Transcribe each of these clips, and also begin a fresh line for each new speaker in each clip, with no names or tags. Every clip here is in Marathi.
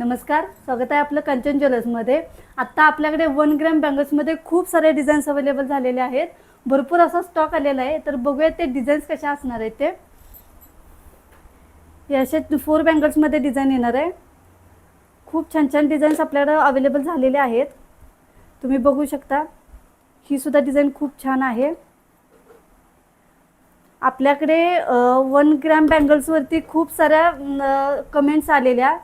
नमस्कार स्वागत आहे आपलं कंचन ज्वेलर्समध्ये आत्ता आपल्याकडे वन ग्रॅम बँगल्समध्ये खूप सारे डिझाईन्स अवेलेबल झालेले आहेत. भरपूर असा स्टॉक आलेला आहे. तर बघूया ते डिझाईन्स कशा असणार आहेत ते. हे असे फोर बँगल्समध्ये डिझाईन येणार आहे. खूप छान छान डिझाईन्स आपल्याकडे अवेलेबल झालेले आहेत. तुम्ही बघू शकता ही सुद्धा डिझाईन खूप छान आहे. आपल्याकडे वन ग्रॅम बँगल्सवरती खूप साऱ्या कमेंट्स आलेल्या.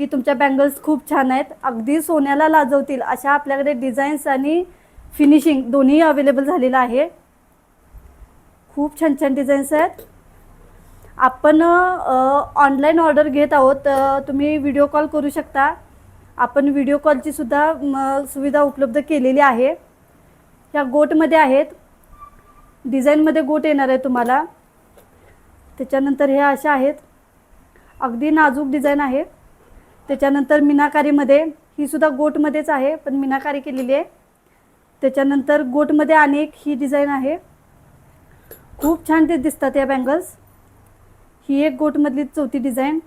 की तुमच्या बँगल्स खूप छान आहेत. अगदी सोन्याला लाजवतील अशा आपल्याकडे डिझाईन्स आणि फिनिशिंग दोन्ही अवेलेबल झालेलं आहे. खूप छान छान डिझाईन्स आहेत. आपण ऑनलाईन ऑर्डर घेत आहोत तुम्ही व्हिडिओ कॉल करू शकता. आपण व्हिडिओ कॉलची सुद्धा म, सुविधा उपलब्ध केलेली आहे. ह्या गोटमध्ये आहेत. डिझाईनमध्ये गोट येणार आहे तुम्हाला. त्याच्यानंतर ह्या अशा आहेत. अगदी नाजूक डिझाईन आहे. त्याच्यानंतर मीनाकारीमध्ये ही सुद्धा गोटमध्येच आहे पण मीनाकारी केलेली आहे. त्याच्यानंतर गोटमध्ये अनेक ही डिझाईन आहे. खूप छान ते दिसतात या बँगल्स ही एक गोटमधली चौथी डिझाईन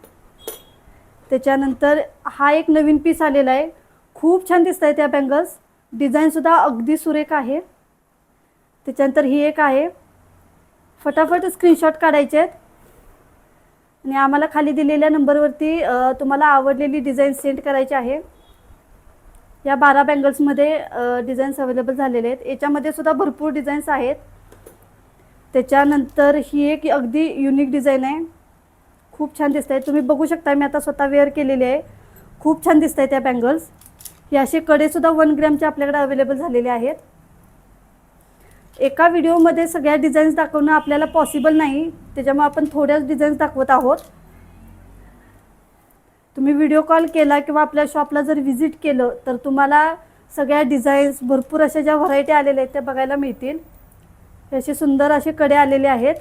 त्याच्यानंतर हा एक नवीन पीस आलेला आहे. खूप छान दिसत आहे त्या बँगल्स डिझाईनसुद्धा अगदी सुरेख आहे. त्याच्यानंतर ही एक आहे. फटाफट स्क्रीनशॉट काढायचे आहेत. आणि आम्हाला खाली दिलेल्या नंबरवरती तुम्हाला आवडलेली डिझाईन सेंड करायची आहे. या बारा बँगल्समध्ये डिझाईन्स अवेलेबल झालेले आहेत. याच्यामध्ये सुद्धा भरपूर डिझाईन्स आहेत. त्याच्यानंतर ही एक अगदी युनिक डिझाईन आहे. खूप छान दिसत आहे तुम्ही बघू शकता मी आता स्वतः वेअर केलेली आहे. खूप छान दिसत आहे त्या बँगल्स हे असे कडेसुद्धा वन ग्रॅमचे आपल्याकडे अवेलेबल झालेले आहेत. एका व्हिडिओमध्ये सगळ्या डिझाईन्स दाखवणं आपल्याला पॉसिबल नाही. त्याच्यामुळे आपण थोड्याच डिझाईन्स दाखवत आहोत. तुम्ही व्हिडिओ कॉल केला किंवा आपल्या शॉपला जर व्हिजिट केलं तर तुम्हाला सगळ्या डिझाईन्स भरपूर अशा ज्या व्हरायटी आलेल्या आहेत त्या बघायला मिळतील. हे असे सुंदर असे कडे आलेले आहेत.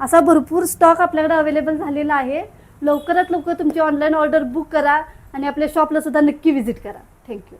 असा भरपूर स्टॉक आपल्याकडे अवेलेबल झालेला आहे. लवकरात लवकर तुमची ऑनलाईन ऑर्डर बुक करा आणि आपल्या शॉपला सुद्धा नक्की व्हिजिट करा. थँक्यू